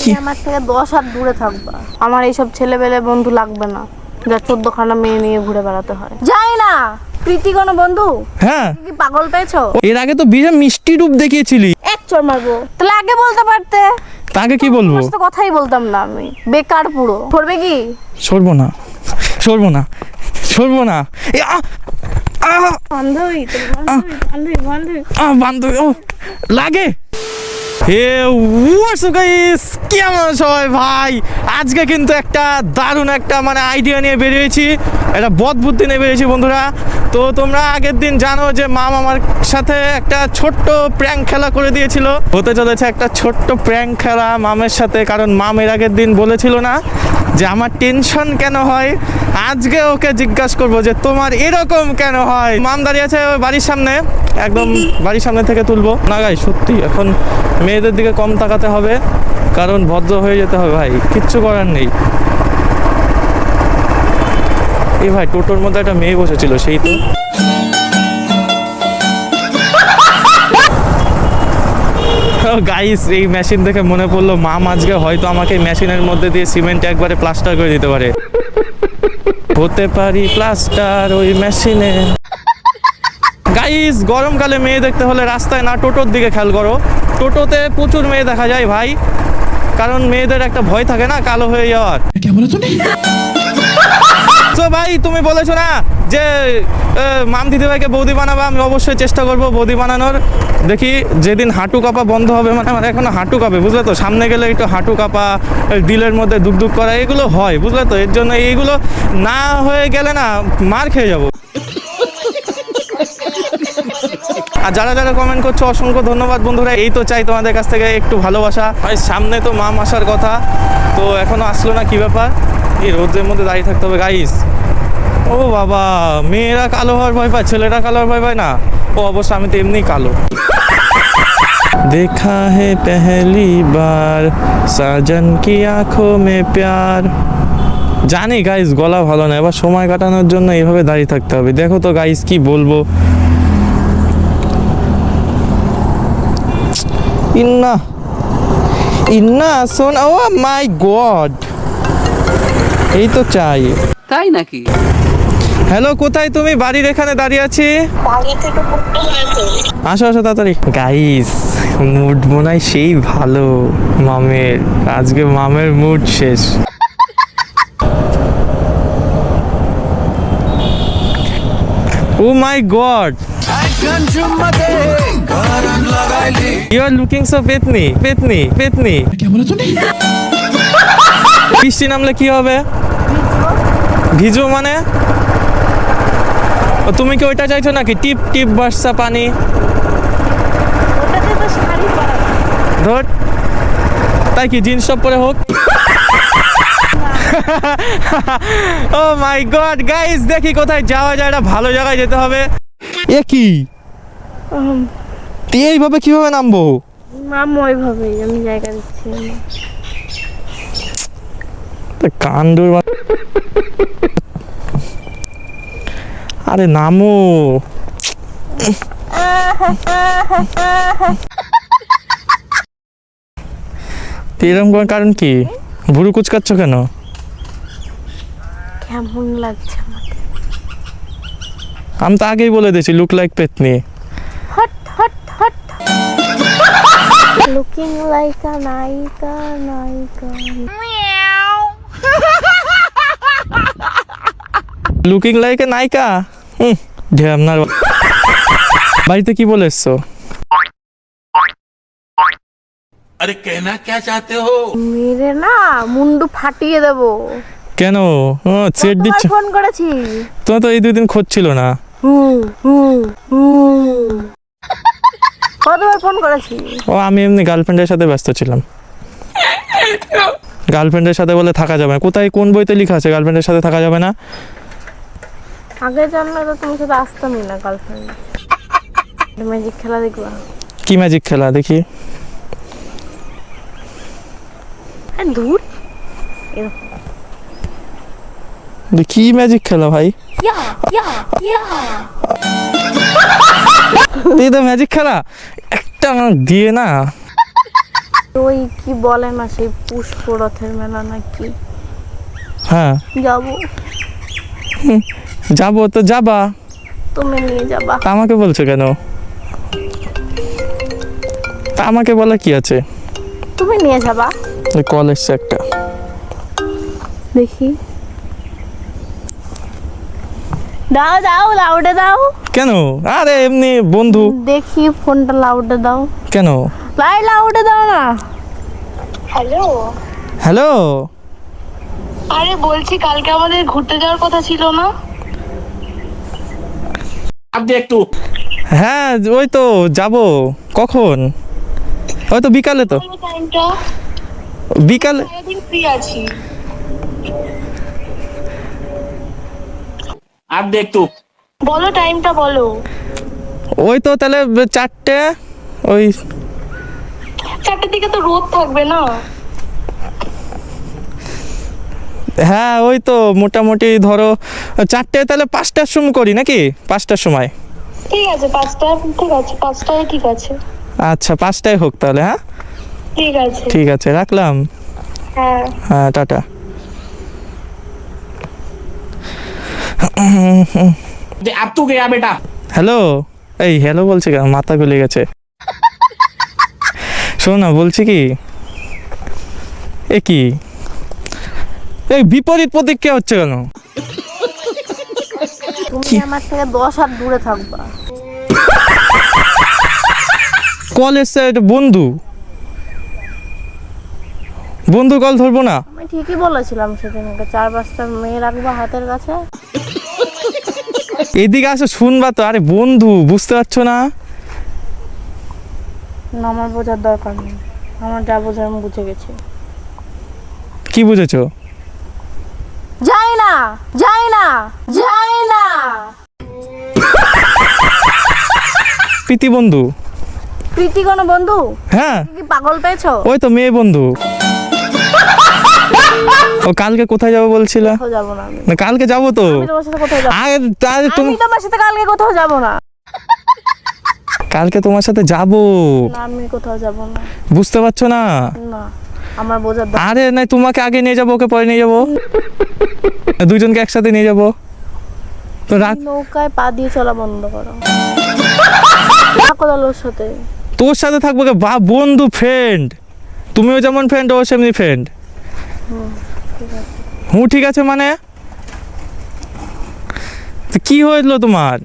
তুমি আমার থেকে দশ হাত দূরে থাকবা। আমার এইসব ছেলেবেলে বন্ধু লাগবে না। যা চোদ্দ খানা মেয়ে নিয়ে ঘুরে বেড়াতে হয়। যাই না প্রীতি কোনো বন্ধু? হ্যাঁ। কি পাগল পেয়েছ? এর আগে তো বিরাট মিষ্টি রূপ দেখিয়েছিলি। এক চর মারবো। তাহলে আগে বলতে পারতে। তাকে কি বলব? সাথে কথাই বলতাম না আমি। বেকার পুরো। করবে কি? সরবো না। সরবো না। সরবো না। এ, আ, আ, বান্ধবী বান্ধবী বান্ধবী বান্ধবী। আ, বান্ধবী ও লাগে। হে গাইস কেমন সবাই? ভাই, আজকে কিন্তু একটা দারুণ একটা মানে আইডিয়া নিয়ে বেরিয়েছি। একটা বদ বুদ্ধি নিয়ে বেরিয়েছি, বন্ধুরা। তো তোমরা আগের দিন জানো যে মাম আমার সাথে একটা ছোট্ট প্র্যাঙ্ক খেলা করে দিয়েছিল। হতে চলেছে একটা ছোট্ট প্র্যাঙ্ক খেলা মামের সাথে, কারণ মাম এর আগের দিন বলেছিল না যে আমার টেনশন কেন হয়। আজকে ওকে জিজ্ঞাসা করব যে তোমার এরকম কেন হয়? মাম দাঁড়িয়ে আছে বাড়ির সামনে, একদম বাড়ির সামনে থেকে তুলবো। না গাই সত্যি, এখন মেয়েদের দিকে কম তাকাতে হবে, কারণ ভদ্র হয়ে যেতে হবে ভাই, কিচ্ছু করার নেই। এই ভাই, টোটোর মধ্যে একটা মেয়ে বসেছিল, সেই তো। গাইস এই মেশিন দেখে মনে পড়ল মা আজকে হয়তো আমাকে মেশিনের মধ্যে দিয়ে সিমেন্ট একবারে প্লাস্টার করে দিতে পারে। হতে পারি প্লাস্টার ওই মেশিনে গাইস গরমকালে মেয়ে দেখতে হলে রাস্তায় না, টোটোর দিকে খেয়াল করো। টোটোতে প্রচুর মেয়ে দেখা যায় ভাই। কারণ মেয়েদের একটা ভয় থাকে না কালো হয়ে যাওয়ার। তো ভাই তুমি বলেছ না যে মাম দিদি ভাইকে বৌদি বানাবা আমি অবশ্যই চেষ্টা করব বৌদি বানানোর। দেখি যেদিন হাঁটু কাঁপা বন্ধ হবে মানে আমার এখনও হাঁটু কাঁপে বুঝলে তো? সামনে গেলে একটু হাঁটু কাপা দিলের মধ্যে দুক দুক করা এগুলো হয় বুঝলে তো? এর জন্য এইগুলো না হয়ে গেলে না মার খেয়ে যাব। আর যারা যারা কমেন্ট করছো অসংখ্য ধন্যবাদ বন্ধুরা এই তো চাই তোমাদের কাছ থেকে একটু ভালোবাসা ভাই সামনে তো মাম আসার কথা তো এখনো আসলো না কি ব্যাপার এই রোদের মধ্যে দাঁড়িয়ে থাকতে হবে গাইস ও বাবা মেয়েরা কালো হওয়ার ভয় পায় ছেলেরা কালো হওয়ার ভয় পায় না ও অবশ্য আমি তো এমনি কালো देखा है पहली बार साजन की आंखों में प्यार জানি গাইস গলা ভালো না এবার সময় কাটানোর জন্য এইভাবে দাঁড়িয়ে থাকতে হবে দেখো তো গাইস কি বলবো ইন্না ইন্না শোন ও মাই গড এই তো চাই। তাই নাকি? হ্যালো কোথায় তুমি? বাড়ির এখানে দাঁড়িয়ে আছি? আসো আসো তাড়াতাড়ি। গাইস মুড মনে হয় সেই ভালো মামের। আজকে মামের মুড শেষ। ও my god you are looking so পেতনি পেতনি পেতনি বৃষ্টি নামলে কি হবে? ভিজবো মানে? ও, তুমি কি ওইটা চাইছো নাকি? টিপ টিপ বর্ষা পানি? ওটাতে তো শাড়ি পরা ধর। তাই কি জিন্স টপ পরে হোক? ও মাই গড গাইস দেখি কোথায় যাওয়া যায় একটা ভালো জায়গায় যেতে হবে। এ কি? তুই এইভাবে কীভাবে নামবো? মাম ওইভাবেই আমি জায়গা দিচ্ছি। কান্ডুর আরে নামো। এরকম করার কারণ কি? ভুরু কুচকাচ্ছ কেন? কেমন লাগছে আমাকে? আমি তো আগেই বলে দিয়েছি লুক লাইক পেতনি। looking like a Naika, Naika. Meow. looking like a Naika? হুম ঢ্যাম না বাড়িতে কি বলে এসছো? আরে কেনা কে চাতে হো? মেরে না মুন্ডু ফাটিয়ে দেব। কেন? ও সেট দিচ্ছ। ফোন করেছি। তো তো এই দুদিন খোঁজ ছিল না। হুম হুম হুম। কতবার ফোন করেছি। ও আমি এমনি গার্লফ্রেন্ডের সাথে ব্যস্ত ছিলাম। গার্লফ্রেন্ডের সাথে বলে থাকা যাবে না। কোথায় কোন বইতে লেখা আছে? গার্লফ্রেন্ডের সাথে থাকা যাবে না? আগে জানলে তো তোমার সাথে আসতামই না গার্লফ্রেন্ড ম্যাজিক খেলা দেখবা। কি ম্যাজিক খেলা? দেখি। হ্যাঁ দূর কি ম্যাজিক খেলা ভাই? এই তো ম্যাজিক খেলা? একটা দিয়ে না। ওই কি বলে না সেই পুষ্পরথের মেলা নাকি হ্যাঁ। যাব। যাব তো যাবা। তুমি নিয়ে যাবা। আমাকে বলছো কেন? তা আমাকে বলা কি আছে? তুমি নিয়ে যাবা। কলেজ কল একটা। দেখি। দাও দাও লাউডে দাও। কেন? আরে এমনি বন্ধু। দেখি ফোনটা লাউডে দাও। কেন? লাই লাউডে দাও না। হ্যালো? হ্যালো? আরে বলছি কালকে আমাদের ঘুরতে যাওয়ার কথা ছিল না? আপনি একটু। হ্যাঁ ওই তো যাব। কখন? ওই তো বিকালে তো। বিকালে ফ্রি আছি। আর দেখ তো বলো টাইমটা বলো। ওই তো তাহলে চারটে ওই চারটের দিকে তো রোদ থাকবে না। হ্যাঁ ওই তো মোটামুটি ধরো চারটে তাহলে পাঁচটার সময় করি নাকি? পাঁচটার সময়। ঠিক আছে পাঁচটা ঠিক আছে পাঁচটায় ঠিক আছে। আচ্ছা পাঁচটায় হোক তাহলে হ্যাঁ? ঠিক আছে। ঠিক আছে রাখলাম। হ্যাঁ। হ্যাঁ টাটা। আপ তো গেয়া বেটা। হ্যালো এই হ্যালো বলছি কেন? মাথা গলে গেছে। শোনো না বলছি কি? এ কি? এই বিপরীত প্রতিক্রিয়া হচ্ছে কেন? তুমি আমার থেকে দশ হাত দূরে থাকবা। কল এসছে এটা বন্ধু। বন্ধু কল ধরবো না। আমি ঠিকই বলেছিলাম সেদিনকে চার পাঁচটা মেয়ে রাখবা হাতের কাছে। এদিকে আসো শুনবা তো। আরে বন্ধু বুঝতে পারছ না? না আমার বোঝার দরকার নেই। আমার যা বোঝার আমি বুঝে গেছি। কি বুঝেছ? যাই না যাই না যাই না প্রীতি বন্ধু। প্রীতি কোনো বন্ধু? হ্যাঁ। কি পাগল পেয়েছ? ওই তো মেয়ে বন্ধু। ও কালকে কোথায় যাব বলছিল? না কালকে যাব তো। তোমার সাথে তুমি তোমার কালকে কোথাও যাব না। কালকে তোমার সাথে যাব। না আমি কোথাও যাব না। বুঝতে পারছ না? না আমার বোঝার আরে নাই তোমাকে আগে নিয়ে যাব ওকে পরে নিয়ে যাব। দুজনকে একসাথে নিয়ে যাব। তো রাখ নৌকায় পা দিয়ে চলা বন্ধ করো। সাথে। তোর সাথে থাকব? বা বন্ধু ফ্রেন্ড তুমিও যেমন ফ্রেন্ড ও সেমনি ফ্রেন্ড হুঁ ঠিক আছে মানে? কি হয়েছিল তোমার?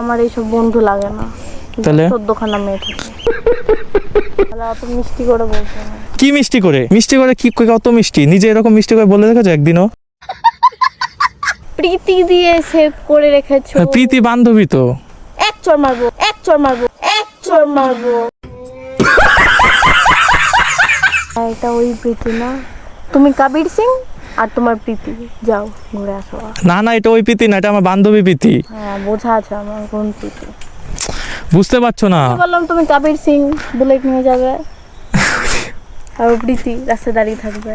আমার এইসব বন্ধু লাগে না। তাহলে? চোদ্দখানা মেয়ে থাকে। অত মিষ্টি করে বলছো কি মিষ্টি করে? মিষ্টি করে কি কত মিষ্টি? নিজে এরকম মিষ্টি করে বলে দেখেছ একদিনও? প্রীতি দিয়ে সেভ করে রেখেছো। প্রীতি বান্ধবী তো। এক চর মারবো এক চর মারবো এক চর মারবো। এটা ওই প্রীতি না? তুমি কবির সিং আর তোমার প্রীতি। যাও ঘুরে আসো। না না এটা ওই প্রীতি না এটা আমার বান্ধবী প্রীতি। হ্যাঁ বোঝা আছে আমার কোন প্রীতি। বুঝতে পারছ না? বললাম তুমি কবির সিং বুলেট নিয়ে যাবে। আর প্রীতি রাস্তায় দাঁড়িয়ে থাকবে।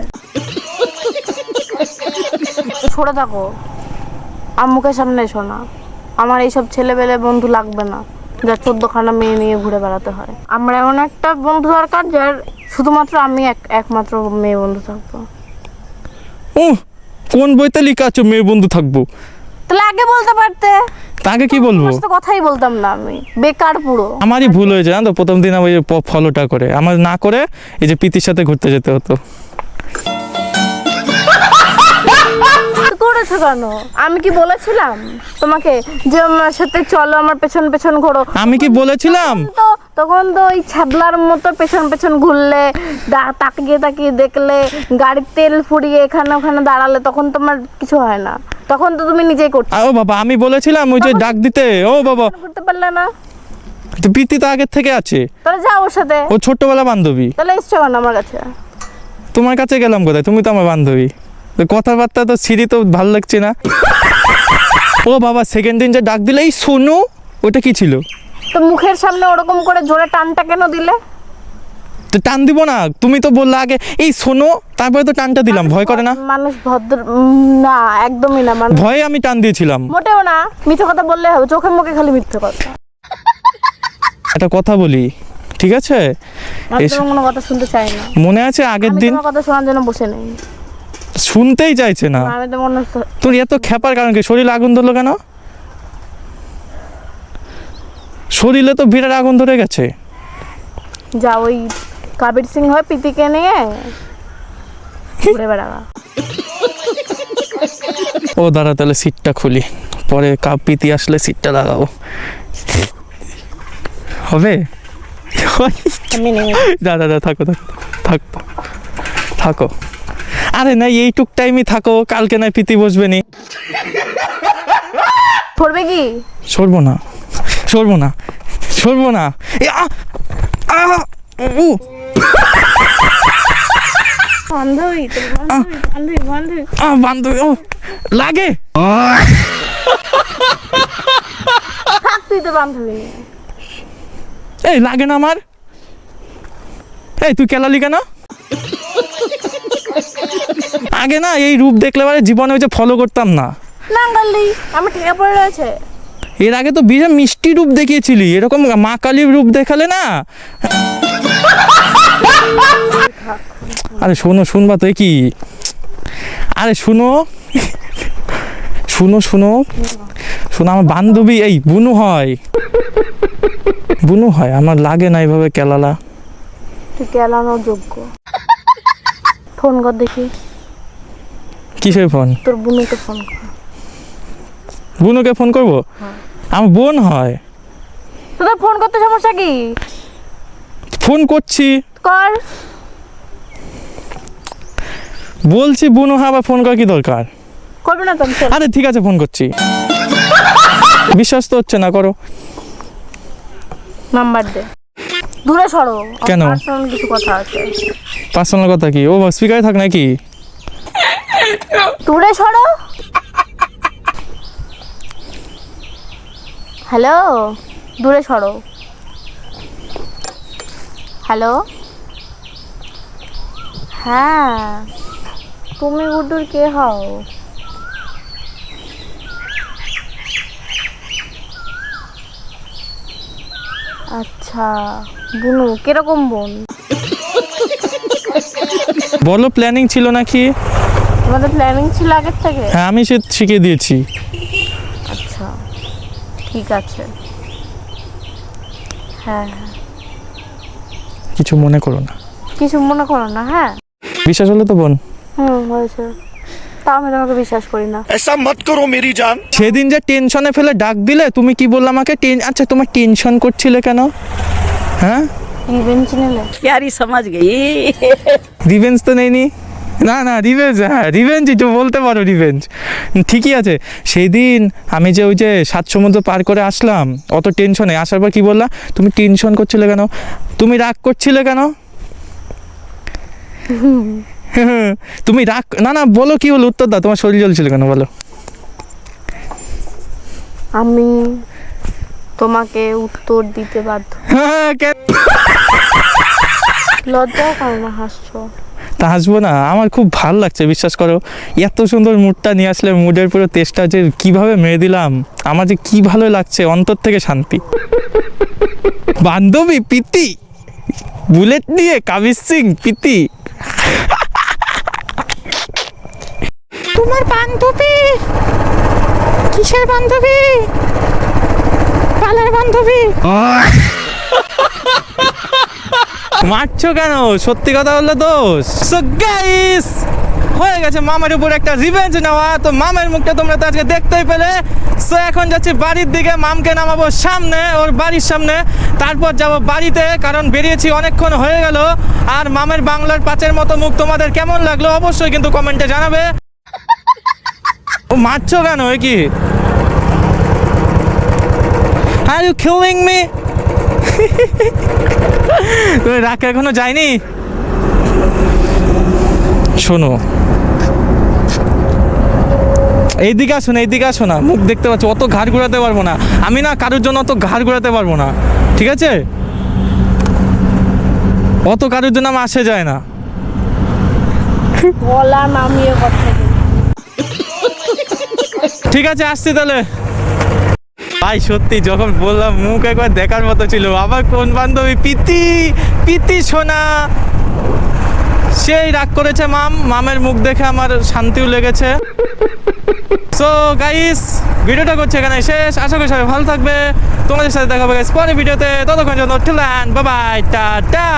সরে থাকো। আম্মুকের সামনে এসো না আমার এইসব ছেলেবেলে বন্ধু লাগবে না যার চোদ্দখানা মেয়ে নিয়ে ঘুরে বেড়াতে হয়। আমার এমন একটা বন্ধু দরকার যার শুধুমাত্র আমি এক একমাত্র মেয়ে বন্ধু থাকব। উহ, কোন বইতে লেখা আছে মেয়ে বন্ধু থাকব? তাহলে আগে বলতে পারতে। তাকে কি বলব? সাথে কথাই বলতাম না আমি। বেকার পুরো। আমারই ভুল হয়েছে জানো তো? প্রথম দিন আমি ফলোটা করে আমার না করে এই যে প্রীতির সাথে ঘুরতে যেতে হতো। করেছ কেন? আমি কি বলেছিলাম? তোমাকে যে আমার সাথে চলো আমার পেছন পেছন ঘোরো। আমি কি বলেছিলাম? তো তখন তো ওই ছাবলার মতো পেছন পেছন ঘুরলে তাকিয়ে তাকিয়ে দেখলে গাড়ির তেল ফুরিয়ে এখানে ওখানে দাঁড়ালে তখন তোমার কিছু হয় না। তখন তো তুমি নিজেই করতে ও বাবা আমি বলেছিলাম ওই যে ডাক দিতে। ও বাবা। করতে পারলে না। তো প্রীতি তো আগের থেকে আছে। তাহলে যাও ওর সাথে। ও ছোট্টবেলা বান্ধবী। তাহলে এসছো আমার কাছে? তোমার কাছে গেলাম কোথায়? তুমি তো আমার বান্ধবী। কথাবার্তা তো সিঁড়ি তো ভালো লাগছে না। ও বাবা সেকেন্ড দিন যে ডাক দিলে এই সোনু ওটা কি ছিল? তো মুখের সামনে ওরকম করে জোরে টানটা কেন দিলে? তো টান দিব না তুমি তো বললে আগে এই শোনো তারপরে তো টানটা দিলাম ভয় করে না? মানুষ ভদ্র না একদমই না মানুষ। ভয়ে আমি টান দিয়েছিলাম। মোটেও না মিথ্যে কথা বললে হবে চোখে মুখে খালি মিথ্যে কথা। একটা কথা বলি ঠিক আছে? কোনো কথা শুনতে চাই না। মনে আছে আগের দিন? কথা শোনার জন্য বসে নেই। শুনতেই চাইছে না। আমি তো মনে তোর এত খেপার কারণ কি? শরীরে আগুন ধরলো কেন? শরীরে তো বিরাট আগুন ধরে গেছে। যা ওই কাবির সিং হয় পিতিকে নিয়ে ঘুরে বেড়াবা। ও দাঁড়া তাহলে সিটটা খুলি। পরে কাপ পিতি আসলে সিটটা লাগাবো। হবে? দাদা দাদা থাকো থাকো থাকো থাকো। আরে না এইটুক টাইমই থাকো কালকে না পিতি বসবে নি। করবে কি? সরবো না সরবো না সরবো না। এ, আ, আ, উ, বান্ধবী বান্ধবী বান্ধবী বান্ধবী। আ, বান্ধবী ও লাগে। তুই তো বান্ধবী। এই লাগে না আমার? এই তুই কেলালি কেন? আগে না এই রূপ দেখলে পরে জীবনে হচ্ছে ফলো করতাম না। না গাল্লি আমি ঠেকে পড়ে রয়েছে এর আগে তো বিরাট মিষ্টি রূপ দেখিয়েছিলি এরকম মা কালীর রূপ দেখালে না? আরে শোনো শুনবা তো কি আরে শুনো শুনো শুনো শোনো আমার বান্ধবী এই বুনু হয়। বুনু হয় আমার লাগে না এইভাবে কেলালা। তুই কেলানোর যোগ্য। ফোন কর দেখি। কিসের ফোন? তোর বুনুকে ফোন কর। বুনুকে ফোন করব? আমার বোন হয়। তোদের ফোন করতে সমস্যা কি? ফোন করছি। কর। বলছি বুনু হয় আবার ফোন করার কি দরকার? করবে না তো। আরে ঠিক আছে ফোন করছি। বিশ্বাস তো হচ্ছে না করো। নাম্বার দে। দূরে সরো। কেন? পার্সোনাল কিছু কথা আছে। পার্সোনাল কথা কি? ও স্পিকারে থাক নাকি? দূরে সরো। হ্যালো দূরে সরো। হ্যালো হ্যাঁ। তুমি গুড্ডুর কে হও? আচ্ছা বুনু, কীরকম বোন? বলো প্ল্যানিং ছিল নাকি? তোমাদের প্ল্যানিং ছিল আগের থেকে হ্যাঁ আমি সে শিখিয়ে দিয়েছি আচ্ছা ঠিক আছে হ্যাঁ হ্যাঁ কিছু মনে করো না কিছু মনে করো না হ্যাঁ বিশ্বাস হলো তো বোন হুম হয়েছে তাও আমি তোমাকে বিশ্বাস করি না ऐसा मत करो मेरी जान সেদিন যে টেনশনে ফেলে ডাক দিলে তুমি কি বললে আমাকে টেন আচ্ছা তোমার টেনশন করছিলে কেন হ্যাঁ রিভেঞ্জ নিলে प्यारी समझ गई রিভেঞ্জ তো নেইনি না না রিভেঞ্জ হ্যাঁ রিভেঞ্জ একটু বলতে পারো রিভেঞ্জ ঠিকই আছে। সেই দিন আমি যে ওই যে সাত সমুদ্র পার করে আসলাম অত টেনশনে আসার পর কি বললা? তুমি টেনশন করছিলে কেন? তুমি রাগ করছিলে কেন? তুমি রাগ না না বলো কি হলো উত্তর দাও তোমার শরীর জ্বলছিল কেন বলো? আমি তোমাকে উত্তর দিতে বাধ্য। হ্যাঁ, কেন? লজ্জাও করে না হাসছো? তা হাসবো না। আমার খুব ভালো লাগছে বিশ্বাস করো। এত সুন্দর মুডটা নিয়ে আসলে মুডের পুরো তেজটা যে কীভাবে মেরে দিলাম আমার যে কি ভালো লাগছে অন্তর থেকে শান্তি। বান্ধবী পিতি বুলেট নিয়ে কাবির সিং পিতি তোমার বান্ধবী? কিসের বান্ধবী? পালার বান্ধবী? মারছো কেন? সত্যি কথা বললে দোষ? সো গাইস হয়ে গেছে মামার উপর একটা রিভেঞ্জ নেওয়া। তো মামের মুখটা তোমরা তো আজকে দেখতেই পেলে। সো এখন যাচ্ছি বাড়ির দিকে, মামকে নামাবো সামনে, ওর বাড়ির সামনে। তারপর যাব বাড়িতে, কারণ বেরিয়েছি অনেকক্ষণ হয়ে গেল। আর মামের বাংলার পাঁচের মতো মুখ তোমাদের কেমন লাগল অবশ্যই কিন্তু কমেন্টে জানাবে। ও, মারছো কেন? কি? আর ইউ কিলিং মি তুমি রাগ এখনও যায়নি? শোনো। এইদিকে আসো না এইদিকে আসো না। মুখ দেখতে পাচ্ছ অত ঘাড় ঘোরাতে পারব না। আমি না কারোর জন্য অত ঘাড় ঘোরাতে পারব না। ঠিক আছে? অত কারোর জন্য আমার আসে যায় না। ঠিক আছে আসছি তাহলে। ভাই, সত্যি যখন বললাম মুখ একবার দেখার মতো ছিল, আবার কোন বান্ধবী? পিতি পিতি সোনা। সেই রাগ করেছে মাম, মামের মুখ দেখে আমার শান্তিও লেগেছে। সো গাইস ভিডিওটা করছে এখানে শেষ। আশা করি সবাই ভালো থাকবে। তোমাদের সাথে দেখা হবে guys পরের ভিডিওতে। ততক্ষণ জন্য টিলান বাবাই টাটা